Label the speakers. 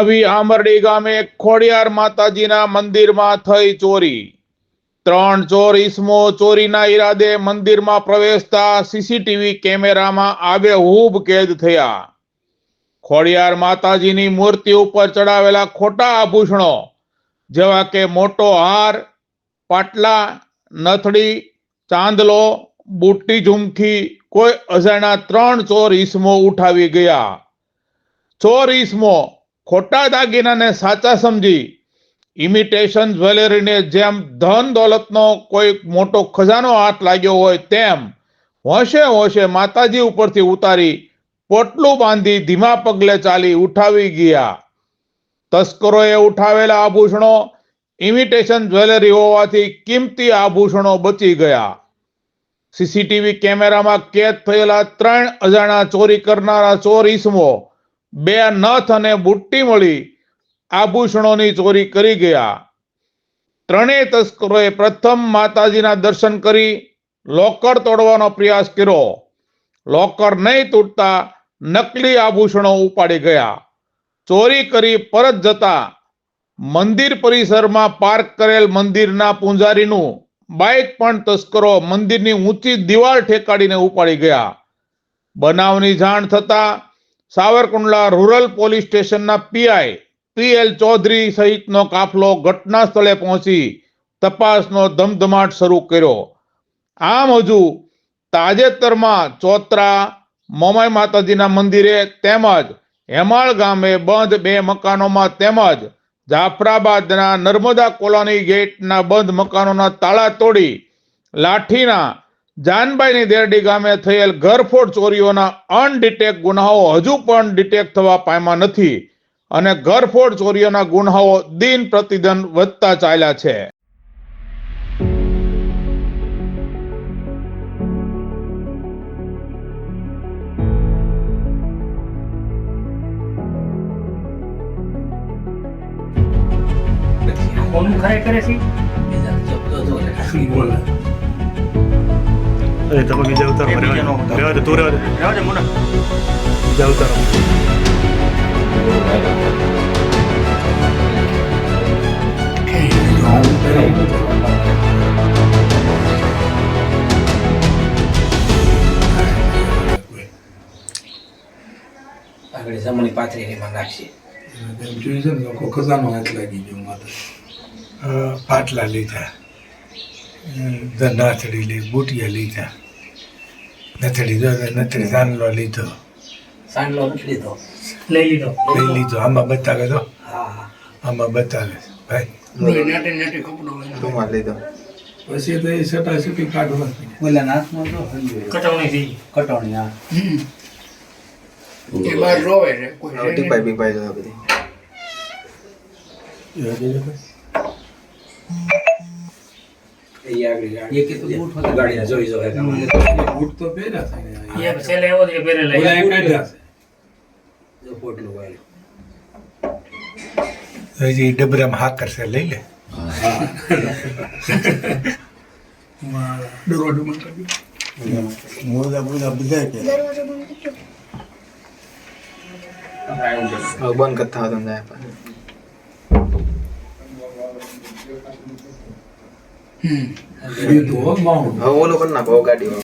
Speaker 1: નવી આંબરડી ગામે ખોડિયાર માતાજીના મંદિરમાં થઈ ચોરી. ત્રણ ચોર ઈસમો ચોરીના ઈરાદે મંદિરમાં પ્રવેશતા સીસીટીવી કેમેરામાં આવે હૂબ કેદ થયા. ખોડિયાર માતાજીની મૂર્તિ ઉપર ચડાવેલા ખોટા આભૂષણો, જેવા કે મોટો હાર, પાટલા, નથડી, ચાંદલો, બુટ્ટી ઝુમકી, કોઈ અજાણ્યા ત્રણ ચોર ઈસમો ઉઠાવી ગયા. ચોર ઈસમો ખોટા દાગીનાને સાચા સમજી ઇમિટેશન જ્વેલરીને જેમ ધન દોલતનો કોઈ મોટો ખજાનો હાથ લાગ્યો હોય તેમ હોશે હોશે માતાજી ઉપરથી ઉતારી પોટલું બાંધી ધીમા પગલે ચાલી ઉઠાવી ગયા. તસ્કરોએ ઉઠાવેલા આભૂષણો ઇમિટેશન જ્વેલરી હોવાથી કિંમતી આભૂષણો બચી ગયા. સીસીટીવી કેમેરામાં કેદ થયેલા ત્રણ અજાણા ચોરી કરનારા ચોર ઈસમો બે નથ અને બુટ્ટી મળી આભૂષણોની ચોરી કરી ગયા. ત્રણેય તસ્કરોએ પ્રથમ માતાજીના દર્શન કરી લોકર તોડવાનો પ્રયાસ કર્યો. લોકર નહીં તૂટતા નકલી આભૂષણો ઉપાડી ગયા. ચોરી કરી પરત જતા મંદિર પરિસરમાં પાર્ક કરેલ મંદિરના પૂંજારીનું બાઇક પણ તસ્કરો મંદિરની ઊંચી દિવાલ ઠેકાડીને ઉપાડી ગયા. બનાવની જાણ થતા સાવરકુંડલા રૂરલ પોલીસ સ્ટેશનના પીઆઈ પીએલ ચૌધરી સહિતનો કાફલો ઘટના સ્થળે પહોંચી તપાસનો ધમધમાટ શરૂ કર્યો. આમ હજુ તાજેતરમાં ચોતરા, મોમાઈ માતાજીના મંદિરે તેમજ હેમાળ ગામે બંધ બે મકાનોમાં તેમજ જાફરાબાદના નર્મદા કોલોની ગેટના બંધ મકાનોના તાળા તોડી લાઠીના જાનબાઈની દેરડી ગામે થયેલ ઘરફોડ ચોરીઓના અનડિટેક ગુનાઓ હજુ પણ ડિટેક્ટ થવા પામ્યા નથી અને ઘરફોડ ચોરીઓના ગુનાઓ દિન પ્રતિદિન વધતા ચાલ્યા છે.
Speaker 2: કોનું કરે છે?
Speaker 3: બોલે?
Speaker 4: અરે તમે બીજા ઉતારો રહેવા દે. તું રહેવા દે.
Speaker 2: રહેવા દે મોટા
Speaker 4: બીજા ઉતારો.
Speaker 5: આગળ જમણી પાથરી એમાં નાખશે
Speaker 3: એમ જોયું છે ને લોકો ખજાનો હાથ લાગી ગયો પાટલા લીધા અ, નાથડી લીધી. બુટિયા લીધા જો નથડી ચાંદલો લીધો.
Speaker 5: સાંડલો નથી લીધો.
Speaker 2: લઈ લીધો.
Speaker 3: લઈ લીધો. આમાં બતાવે તો.
Speaker 5: હા હા.
Speaker 3: આમાં બતાવે. ભાઈ. પછી તો એ સટા સટી કાઢવા
Speaker 5: બોલા નાથમાં તો
Speaker 2: કટવણી થઈ
Speaker 5: કટવણી હા.
Speaker 6: ટીપાઈ બીપાઈ તો બધી.
Speaker 5: એ આગળ ગાડી એ કીધું બૂટ હોતા ગાડીના જોઈ જોઈ
Speaker 3: બૂટ તો પહેર્યા થાય
Speaker 2: એક છેલ્લે એવો જ પહેરે
Speaker 3: એ કાઢ્યા
Speaker 5: જો પોટલું વાળ્યું
Speaker 3: છે હજી ડબરામાં હાકર છે લઈ લે. દરવાજો બંધ કરી બધા કે.
Speaker 6: હવે બંધ કરતા હતા તમને
Speaker 3: લીધું હો માઉન્ટ
Speaker 6: હવે ઓલો કરના ભાવ ગાડી